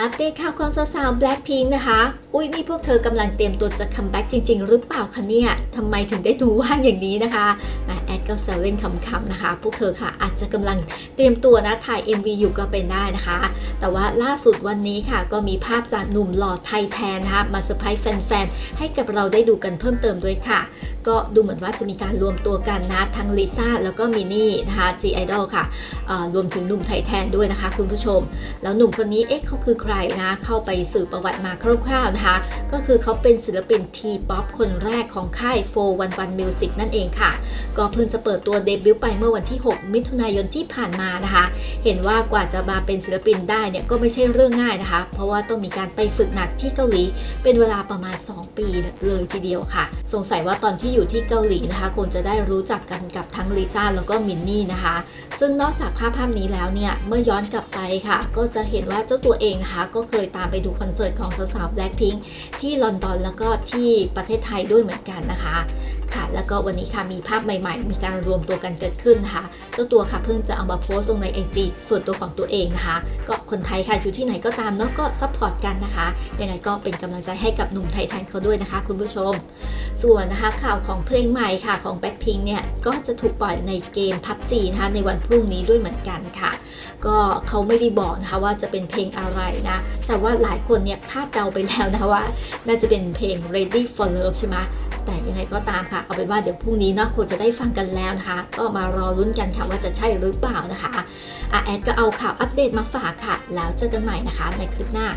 อัปเดตข่าวของสาวๆ Blackpink นะคะ อุ้ยนี่พวกเธอกำลังเตรียมตัวจะคัมแบ็กจริง ๆ หรือเปล่าคะเนี่ยทำไมถึงได้ดูว่างอย่างนี้นะคะมาแอ ดก็เซลเล่นคำๆนะคะ พวกเธอค่ะอาจจะกำลังเตรียมตัวนะถ่าย MV อยู่ก็เป็นได้นะคะ แต่ว่าล่าสุดวันนี้ค่ะ ก็มีภาพจากหนุ่มหล่อไทยแทนนะคะมาเซอร์ไพรส์แฟนๆ ให้กับเราได้ดูกันเพิ่มเติมด้วยค่ะ ก็ดูเหมือนว่าจะมีการรวมตัวกันนะทั้งลิซ่าแล้วก็มินี่นะคะ G Idol ค่ะรวมถึงหนุ่มไทยแทนด้วยนะคะ คุณผู้ชม แล้วหนุ่มคนนี้เอ๊ะเขาคือใครนะเข้าไปสืบประวัติมาคร่าวๆนะคะ ก็คือเขาเป็นศิลปินทีป๊อปคนแรกของค่าย411 Music นั่นเองค่ะ ก็เพิ่งจะเปิดตัวเดบิวต์ไปเมื่อวันที่ 6 มิถุนายนที่ผ่านมานะคะ เห็นว่ากว่าจะมาเป็นศิลปินได้เนี่ยก็ไม่ใช่เรื่องง่ายนะคะ เพราะว่าต้องมีการไปฝึกหนักที่เกาหลี เป็นเวลาประมาณ 2 ปีเลยทีเดียวค่ะ สงสัยว่าตอนที่อยู่ที่เกาหลีนะคะคงจะได้รู้จักกันกับทั้งลิซ่าแล้วก็มินนี่นะคะ ซึ่งนอกจากภาพภาพนี้แล้วเนี่ยเมื่อย้อนกลับไปค่ะ ก็จะเห็นว่าเจ้าตัวเองนะคะ ก็เคยตามไปดูคอนเสิร์ตของสาวๆ Blackpink ที่ลอนดอนแล้วก็ที่ประเทศไทยด้วยเหมือนกันนะคะ แล้วก็วันนี้ค่ะมีภาพใหม่ๆ มีการรวมตัวกันเกิดขึ้นนะคะเจ้าตัวค่ะเพิ่งจะเอามาโพสต์ลงใน IG ส่วนตัวของตัวเองนะคะ ก็คนไทยค่ะอยู่ที่ไหนก็ตามเนาะก็ซัพพอร์ตกันนะคะยังไงก็เป็นกำลังใจให้กับหนุ่มไทยแทนเขาด้วยนะคะ คุณผู้ชม ส่วนนะคะข่าวของเพลงใหม่ค่ะของ Blackpink เนี่ยก็จะถูกปล่อยในเกม PUBG นะคะในวันพรุ่งนี้ด้วยเหมือนกันค่ะ ก็เขาไม่ได้บอกนะคะว่าจะเป็นเพลงอะไรนะ แต่ว่าหลายคนเนี่ยคาดเดาไปแล้วนะว่า น่าจะเป็นเพลง Ready for Love ใช่ไหม แต่ยังไงก็ตามค่ะ เอาเป็นว่าเดี๋ยวพรุ่งนี้เนาะคงจะได้ฟังกันแล้วนะคะ ก็มารอรุ้นกันค่ะว่าจะใช่หรือเปล่านะคะอาแอดก็เอาข่าวอัปเดตมาฝากค่ะ แล้วเจอกันใหม่นะคะในคลิปหน้า